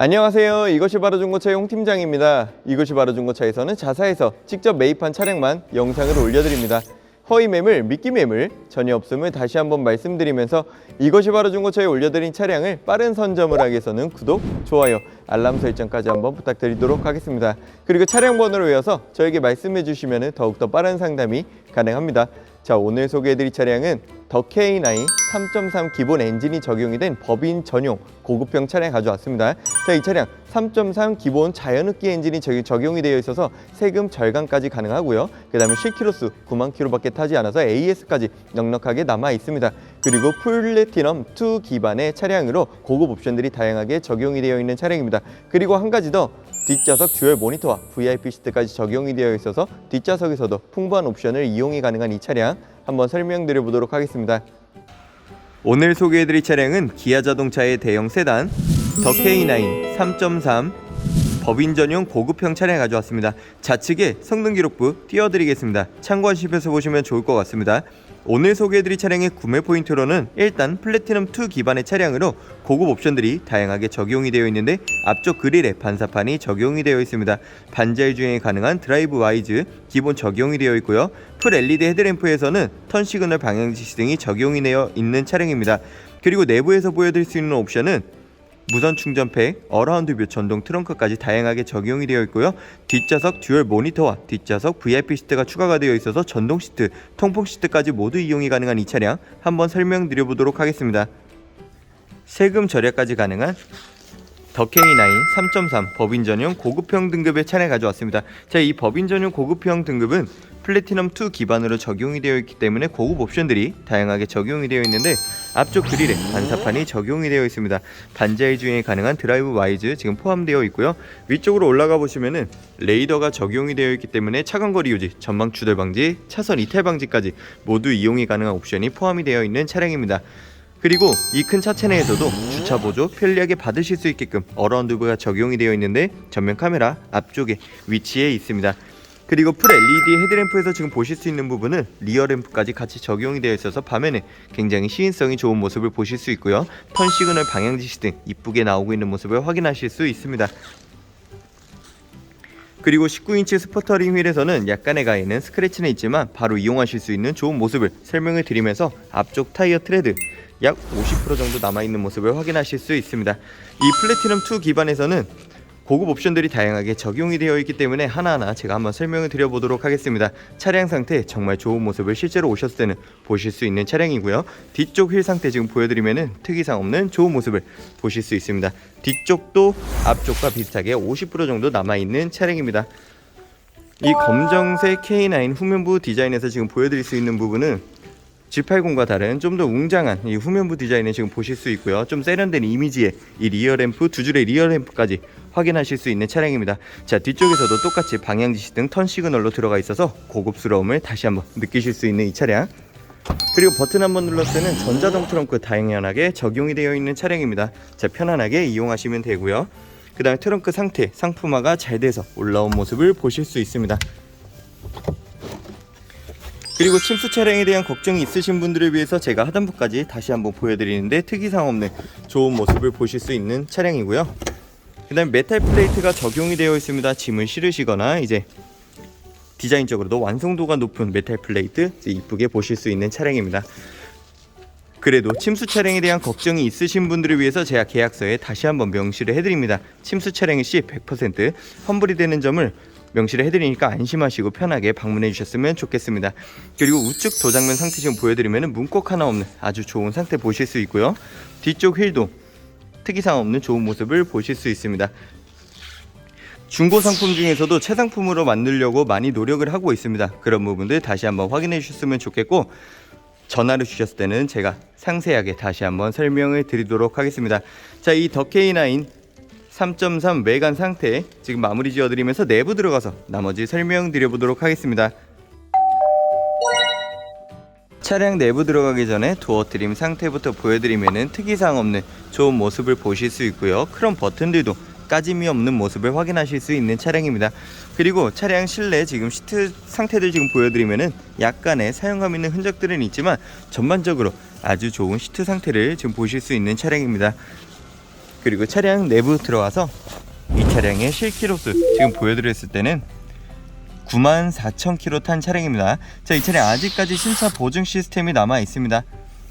안녕하세요. 이것이 바로 중고차의 홍 팀장입니다. 이것이 바로 중고차에서는 자사에서 직접 매입한 차량만 영상을 올려드립니다. 허위 매물, 미끼 매물 전혀 없음을 다시 한번 말씀드리면서 이것이 바로 중고차에 올려드린 차량을 빠른 선점을 하기 위해서는 구독, 좋아요, 알람 설정까지 한번 부탁드리도록 하겠습니다. 그리고 차량 번호를 외워서 저에게 말씀해 주시면 더욱더 빠른 상담이 가능합니다. 자 오늘 소개해드릴 차량은 더 K9 3.3 기본 엔진이 적용이 된 법인 전용 고급형 차량 가져왔습니다. 자 이 차량 3.3 기본 자연흡기 엔진이 적용이 되어 있어서 세금 절감까지 가능하고요. 그 다음에 실키로수 9만 킬로밖에 타지 않아서 AS까지 넉넉하게 남아 있습니다. 그리고 플래티넘 2 기반의 차량으로 고급 옵션들이 다양하게 적용이 되어 있는 차량입니다. 그리고 한 가지 더 뒷좌석 듀얼 모니터와 VIP 시트까지 적용이 되어 있어서 뒷좌석에서도 풍부한 옵션을 이용이 가능한 이 차량 한번 설명드려 보도록 하겠습니다. 오늘 소개해드릴 차량은 기아 자동차의 대형 세단 더 K9 3.3 법인 전용 고급형 차량 가져왔습니다. 좌측에 성능 기록부 띄워드리겠습니다. 참고하시면서 보시면 좋을 것 같습니다. 오늘 소개해드릴 차량의 구매 포인트로는 일단 플래티넘 2 기반의 차량으로 고급 옵션들이 다양하게 적용이 되어 있는데 앞쪽 그릴에 반사판이 적용이 되어 있습니다. 반자율 주행이 가능한 드라이브 와이즈 기본 적용이 되어 있고요. 풀 LED 헤드램프에서는 턴 시그널 방향 지시 등이 적용이 되어 있는 차량입니다. 그리고 내부에서 보여드릴 수 있는 옵션은 무선 충전팩, 어라운드 뷰 전동 트렁크까지 다양하게 적용이 되어 있고요. 뒷좌석 듀얼 모니터와 뒷좌석 VIP 시트가 추가가 되어 있어서 전동 시트, 통풍 시트까지 모두 이용이 가능한 이 차량 한번 설명드려 보도록 하겠습니다. 세금 절약까지 가능한 더 K9 3.3 법인 전용 고급형 등급의 차량 가져왔습니다. 자, 이 법인 전용 고급형 등급은 플래티넘 2 기반으로 적용이 되어 있기 때문에 고급 옵션들이 다양하게 적용이 되어 있는데 앞쪽 그릴에 반사판이 적용이 되어 있습니다. 반자율 주행이 가능한 드라이브 와이즈 지금 포함되어 있고요. 위쪽으로 올라가 보시면은 레이더가 적용이 되어 있기 때문에 차간 거리 유지, 전방 추돌 방지, 차선 이탈 방지까지 모두 이용이 가능한 옵션이 포함이 되어 있는 차량입니다. 그리고 이 큰 차체 내에서도 주차 보조 편리하게 받으실 수 있게끔 어라운드가 적용이 되어 있는데 전면 카메라 앞쪽에 위치해 있습니다. 그리고 풀 LED 헤드램프에서 지금 보실 수 있는 부분은 리어 램프까지 같이 적용이 되어 있어서 밤에는 굉장히 시인성이 좋은 모습을 보실 수 있고요. 턴 시그널 방향 지시 등 이쁘게 나오고 있는 모습을 확인하실 수 있습니다. 그리고 19인치 스포터링 휠에서는 약간의 가해는 스크래치는 있지만 바로 이용하실 수 있는 좋은 모습을 설명을 드리면서 앞쪽 타이어 트레드 약 50% 정도 남아있는 모습을 확인하실 수 있습니다. 이 플래티넘 2 기반에서는 고급 옵션들이 다양하게 적용이 되어 있기 때문에 하나하나 제가 한번 설명을 드려보도록 하겠습니다. 차량 상태 정말 좋은 모습을 실제로 오셨을 때는 보실 수 있는 차량이고요. 뒤쪽 휠 상태 지금 보여드리면은 특이사항 없는 좋은 모습을 보실 수 있습니다. 뒤쪽도 앞쪽과 비슷하게 50% 정도 남아있는 차량입니다. 이 검정색 K9 후면부 디자인에서 지금 보여드릴 수 있는 부분은 G80과 다른 좀 더 웅장한 이 후면부 디자인을 지금 보실 수 있고요. 좀 세련된 이미지의 이 리어 램프 두 줄의 리어 램프까지 확인하실 수 있는 차량입니다. 자 뒤쪽에서도 똑같이 방향 지시 등 턴 시그널로 들어가 있어서 고급스러움을 다시 한번 느끼실 수 있는 이 차량. 그리고 버튼 한 번 눌렀을 때는 전자동 트렁크 다양하게 적용이 되어 있는 차량입니다. 자 편안하게 이용하시면 되고요. 그 다음에 트렁크 상태 상품화가 잘 돼서 올라온 모습을 보실 수 있습니다. 그리고 침수 차량에 대한 걱정이 있으신 분들을 위해서 제가 하단부까지 다시 한번 보여드리는데 특이사항 없는 좋은 모습을 보실 수 있는 차량이고요. 그 다음에 메탈 플레이트가 적용이 되어 있습니다. 짐을 실으시거나 이제 디자인적으로도 완성도가 높은 메탈 플레이트 이쁘게 보실 수 있는 차량입니다. 그래도 침수 차량에 대한 걱정이 있으신 분들을 위해서 제가 계약서에 다시 한번 명시를 해드립니다. 침수 차량의 시 100% 환불이 되는 점을 명시를 해드리니까 안심하시고 편하게 방문해 주셨으면 좋겠습니다. 그리고 우측 도장면 상태 지금 보여드리면 문콕 하나 없는 아주 좋은 상태 보실 수 있고요. 뒤쪽 휠도 특이사항 없는 좋은 모습을 보실 수 있습니다. 중고 상품 중에서도 최상품으로 만들려고 많이 노력을 하고 있습니다. 그런 부분들 다시 한번 확인해 주셨으면 좋겠고 전화를 주셨을 때는 제가 상세하게 다시 한번 설명을 드리도록 하겠습니다. 자, 이 더 K9 3.3 외관 상태 지금 마무리 지어 드리면서 내부 들어가서 나머지 설명 드려 보도록 하겠습니다. 차량 내부 들어가기 전에 도어 트림 상태부터 보여드리면은 특이사항 없는 좋은 모습을 보실 수 있고요. 크롬 버튼들도 까짐이 없는 모습을 확인하실 수 있는 차량입니다. 그리고 차량 실내 지금 시트 상태들 지금 보여드리면은 약간의 사용감 있는 흔적들은 있지만 전반적으로 아주 좋은 시트 상태를 지금 보실 수 있는 차량입니다. 그리고 차량 내부 들어와서 이 차량의 실키로수 지금 보여드렸을 때는 9만 4천 킬로 탄 차량입니다. 자, 이 차량 아직까지 신차 보증 시스템이 남아 있습니다.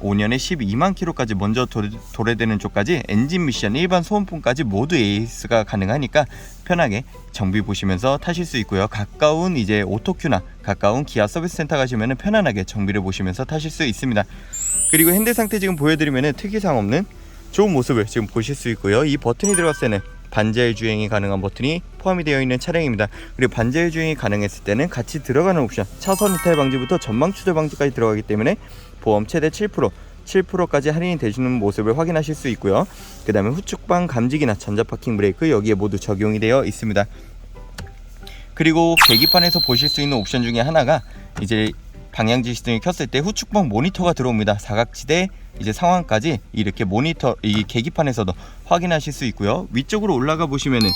5년에 12만 킬로까지 먼저 도, 도래 되는 쪽까지 엔진 미션, 일반 소음품까지 모두 AS가 가능하니까 편하게 정비 보시면서 타실 수 있고요. 가까운 이제 오토큐나 가까운 기아 서비스 센터 가시면 편안하게 정비를 보시면서 타실 수 있습니다. 그리고 핸들 상태 지금 보여드리면 특이사항 없는 좋은 모습을 지금 보실 수 있고요. 이 버튼이 들어갔을 때는 반자율 주행이 가능한 버튼이 포함이 되어 있는 차량입니다. 그리고 반자율 주행이 가능했을 때는 같이 들어가는 옵션 차선 이탈 방지부터 전방 추돌 방지까지 들어가기 때문에 보험 최대 7% 7%까지 할인이 되시는 모습을 확인하실 수 있고요. 그 다음에 후측방 감지기나 전자 파킹 브레이크 여기에 모두 적용이 되어 있습니다. 그리고 계기판에서 보실 수 있는 옵션 중에 하나가 이제 방향 지 시등을 켰을 때 후측방 모니터가 들어옵니다. 사각지대 이제 상황까지 이렇게 모니터 이 계기판에서도 확인하실 수 있고요. 위쪽으로 올라가 보시면은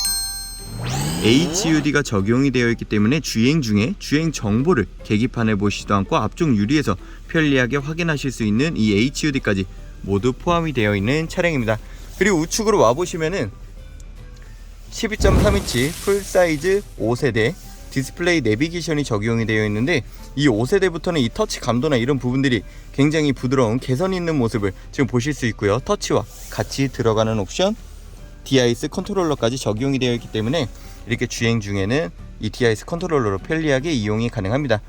HUD가 적용이 되어 있기 때문에 주행 중에 주행 정보를 계기판에 보시지도 않고 앞쪽 유리에서 편리하게 확인하실 수 있는 이 HUD까지 모두 포함이 되어 있는 차량입니다. 그리고 우측으로 와 보시면은 12.3인치 풀사이즈 5세대 디스플레이 내비게이션이 적용이 되어 있는데 이 5세대부터는 이 터치 감도나 이런 부분들이 굉장히 부드러운 개선 있는 모습을 지금 보실 수 있고요. 터치와 같이 들어가는 옵션 DIS 컨트롤러까지 적용이 되어 있기 때문에 이렇게 주행 중에는 이 DIS 컨트롤러로 편리하게 이용이 가능합니다.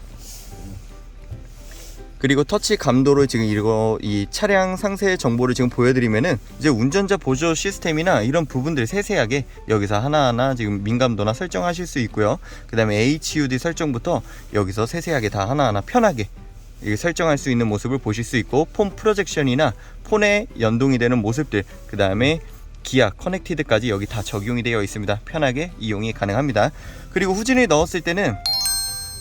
그리고 터치 감도로 지금 이거 이 차량 상세 정보를 지금 보여드리면은 이제 운전자 보조 시스템이나 이런 부분들 세세하게 여기서 하나하나 지금 민감도나 설정하실 수 있고요. 그 다음에 HUD 설정부터 여기서 세세하게 다 하나하나 편하게 설정할 수 있는 모습을 보실 수 있고 폰 프로젝션이나 폰에 연동이 되는 모습들 그 다음에 기아 커넥티드까지 여기 다 적용이 되어 있습니다. 편하게 이용이 가능합니다. 그리고 후진을 넣었을 때는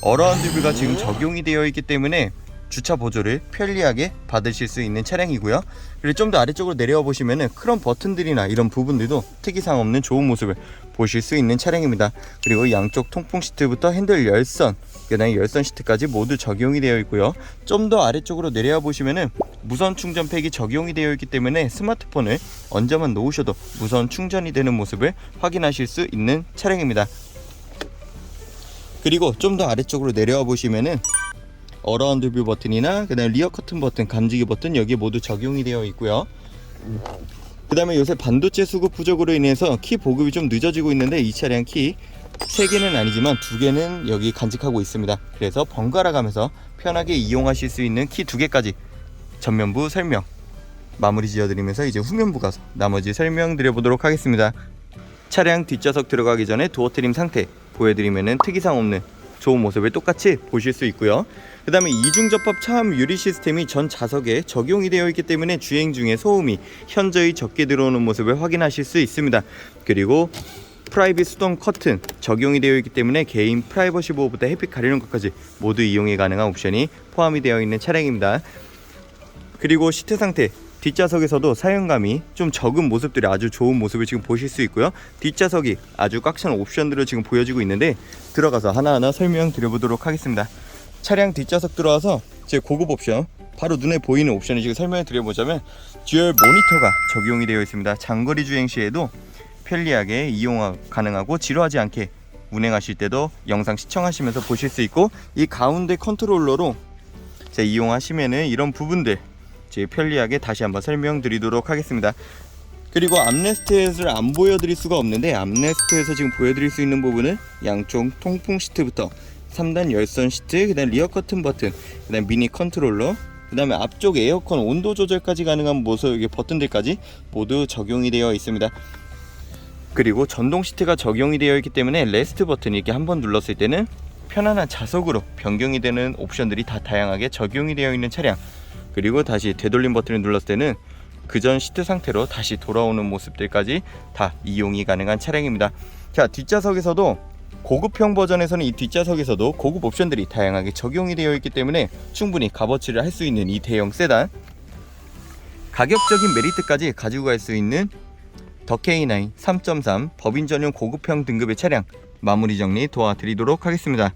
어라운드 뷰가 지금 적용이 되어 있기 때문에 주차 보조를 편리하게 받으실 수 있는 차량이고요. 그리고 좀 더 아래쪽으로 내려와 보시면은 크롬 버튼들이나 이런 부분들도 특이사항 없는 좋은 모습을 보실 수 있는 차량입니다. 그리고 양쪽 통풍 시트부터 핸들 열선, 그다음에 열선 시트까지 모두 적용이 되어 있고요. 좀 더 아래쪽으로 내려와 보시면은 무선 충전 팩이 적용이 되어 있기 때문에 스마트폰을 언제만 놓으셔도 무선 충전이 되는 모습을 확인하실 수 있는 차량입니다. 그리고 좀 더 아래쪽으로 내려와 보시면은 어라운드 뷰 버튼이나 그다음 리어 커튼 버튼, 감지기 버튼 여기 모두 적용이 되어 있고요. 그 다음에 요새 반도체 수급 부족으로 인해서 키 보급이 좀 늦어지고 있는데 이 차량 키 3개는 아니지만 2개는 여기 간직하고 있습니다. 그래서 번갈아 가면서 편하게 이용하실 수 있는 키 2개까지 전면부 설명 마무리 지어드리면서 이제 후면부 가서 나머지 설명드려 보도록 하겠습니다. 차량 뒷좌석 들어가기 전에 도어 트림 상태 보여드리면은 특이사항 없는 좋은 모습을 똑같이 보실 수 있고요. 그 다음에 이중 접합 차음 유리 시스템이 전 좌석에 적용이 되어 있기 때문에 주행 중에 소음이 현저히 적게 들어오는 모습을 확인하실 수 있습니다. 그리고 프라이빗 수동 커튼 적용이 되어 있기 때문에 개인 프라이버시 보호부터 햇빛 가리는 것까지 모두 이용이 가능한 옵션이 포함이 되어 있는 차량입니다. 그리고 시트 상태 뒷좌석에서도 사용감이 좀 적은 모습들이 아주 좋은 모습을 지금 보실 수 있고요. 뒷좌석이 아주 꽉 찬 옵션들을 지금 보여지고 있는데 들어가서 하나하나 설명 드려보도록 하겠습니다. 차량 뒷좌석 들어와서 제 고급 옵션 바로 눈에 보이는 옵션을 지금 설명을 드려보자면 듀얼 모니터가 적용이 되어 있습니다. 장거리 주행 시에도 편리하게 이용 가능하고 지루하지 않게 운행하실 때도 영상 시청하시면서 보실 수 있고 이 가운데 컨트롤러로 제 이용하시면은 이런 부분들 제 편리하게 다시 한번 설명드리도록 하겠습니다. 그리고 암레스트를 안 보여드릴 수가 없는데 암레스트에서 지금 보여드릴 수 있는 부분은 양쪽 통풍 시트부터 3단 열선 시트, 그다음 리어 커튼 버튼, 그다음 미니 컨트롤러, 그다음에 앞쪽 에어컨 온도 조절까지 가능한 모습의 버튼들까지 모두 적용이 되어 있습니다. 그리고 전동 시트가 적용이 되어 있기 때문에 레스트 버튼 이렇게 한 번 눌렀을 때는 편안한 자석으로 변경이 되는 옵션들이 다 다양하게 적용이 되어 있는 차량. 그리고 다시 되돌림 버튼을 눌렀을 때는 그전 시트 상태로 다시 돌아오는 모습들까지 다 이용이 가능한 차량입니다. 자, 뒷좌석에서도 고급형 버전에서는 이 뒷좌석에서도 고급 옵션들이 다양하게 적용이 되어 있기 때문에 충분히 값어치를 할 수 있는 이 대형 세단 가격적인 메리트까지 가지고 갈 수 있는 더 K9 3.3 법인 전용 고급형 등급의 차량 마무리 정리 도와드리도록 하겠습니다.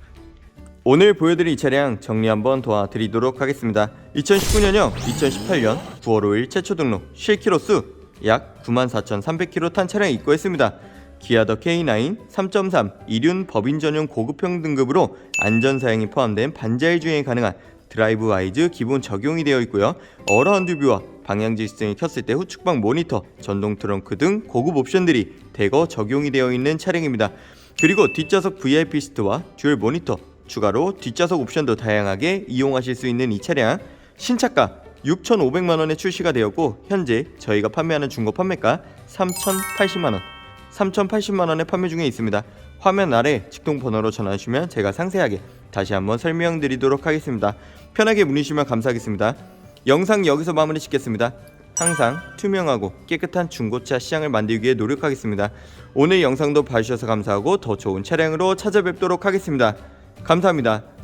오늘 보여드릴 이 차량 정리 한번 도와드리도록 하겠습니다. 2019년형 2018년 9월 5일 최초 등록 실키로수 약 94,300km 탄 차량이 입고했습니다. 기아 더 K9 3.3 이륜 법인 전용 고급형 등급으로 안전 사양이 포함된 반자율 주행이 가능한 드라이브 와이즈 기본 적용이 되어 있고요. 어라운드 뷰와 방향지 시스템이 켰을 때 후측방 모니터, 전동 트렁크 등 고급 옵션들이 대거 적용이 되어 있는 차량입니다. 그리고 뒷좌석 VIP 시트와 듀얼 모니터, 추가로 뒷좌석 옵션도 다양하게 이용하실 수 있는 이 차량 신차가 6,500만 원에 출시가 되었고 현재 저희가 판매하는 중고 판매가 3,080만 원, 3,080만 원에 판매 중에 있습니다. 화면 아래 직통 번호로 전화 주시면 제가 상세하게 다시 한번 설명드리도록 하겠습니다. 편하게 문의주시면 감사하겠습니다. 영상 여기서 마무리 짓겠습니다. 항상 투명하고 깨끗한 중고차 시장을 만들기 위해 노력하겠습니다. 오늘 영상도 봐주셔서 감사하고 더 좋은 차량으로 찾아뵙도록 하겠습니다. 감사합니다.